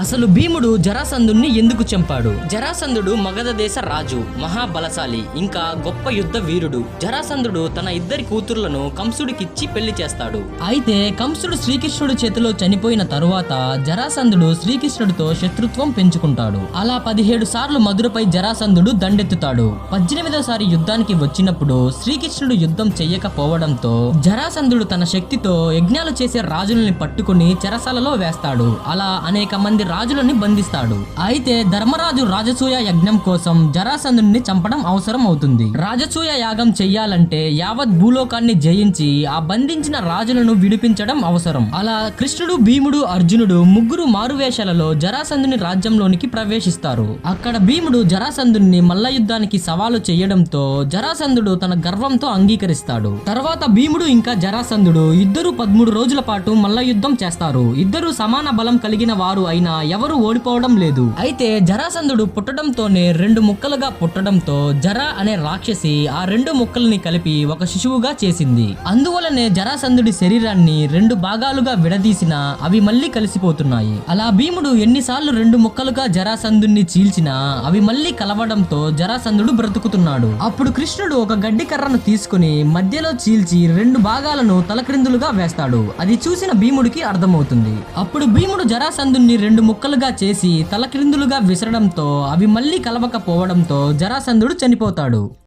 అసలు భీముడు జరాసంధుణ్ణి ఎందుకు చంపాడు? జరాసంధుడు మగధ దేశ రాజు మహాబలశాలి ఇంకా గొప్ప యుద్ధ వీరుడు. జరాసంధుడు తన ఇద్దరి కూతుర్లను కంసుడికిచ్చి పెళ్ళి చేస్తాడు. అయితే కంసుడు శ్రీకృష్ణుడి చేతిలో చనిపోయిన తరువాత జరాసంధుడు శ్రీకృష్ణుడితో శత్రుత్వం పెంచుకుంటాడు. అలా పదిహేడు సార్లు మధురపై జరాసంధుడు దండెత్తుతాడు. పద్దెనిమిదోసారి యుద్ధానికి వచ్చినప్పుడు శ్రీకృష్ణుడు యుద్ధం చెయ్యకపోవడంతో జరాసంధుడు తన శక్తితో యజ్ఞాలు చేసే రాజులని పట్టుకుని చెరసాలలో వేస్తాడు. అలా అనేక మంది రాజులని బంధిస్తాడు. అయితే ధర్మరాజు రాజసూయ యజ్ఞం కోసం జరాసంధుని చంపడం అవసరం అవుతుంది. రాజసూయ యాగం చెయ్యాలంటే యావత్ భూలోకాన్ని జయించి ఆ బంధించిన రాజులను విడిపించడం అవసరం. అలా కృష్ణుడు భీముడు అర్జునుడు ముగ్గురు మారువేషాలలో జరాసంధుని రాజ్యంలోనికి ప్రవేశిస్తారు. అక్కడ భీముడు జరాసంధుని మల్ల యుద్ధానికి సవాలు చేయడంతో జరాసంధుడు తన గర్వంతో అంగీకరిస్తాడు. తర్వాత భీముడు ఇంకా జరాసంధుడు ఇద్దరు పదమూడు రోజుల పాటు మల్ల యుద్ధం చేస్తారు. ఇద్దరు సమాన బలం కలిగిన వారు అయినా ఎవరు ఓడిపోవడం లేదు. అయితే జరాసంధుడు పుట్టడంతోనే రెండు ముక్కలుగా పుట్టడంతో జరా అనే రాక్షసి ఆ రెండు ముక్కల్ని కలిపి ఒక శిశువుగా చేసింది. అందువలనే జరాసంధుడి శరీరాన్ని రెండు భాగాలుగా విడదీసినా అవి మళ్ళీ కలిసిపోతున్నాయి. అలా భీముడు ఎన్నిసార్లు రెండు ముక్కలుగా జరాసంధుణ్ణి చీల్చినా అవి మళ్ళీ కలవడంతో జరాసంధుడు బ్రతుకుతున్నాడు. అప్పుడు కృష్ణుడు ఒక గడ్డి కర్రను తీసుకుని మధ్యలో చీల్చి రెండు భాగాలను తలక్రిందులుగా వేస్తాడు. అది చూసిన భీముడికి అర్థమవుతుంది. అప్పుడు భీముడు జరాసంధుణ్ణి రెండు ముక్కలుగా చేసి తలక్రిందులుగా విసరడంతో అవి మళ్ళీ కలవకపోవడంతో జరాసంధుడు చనిపోతాడు.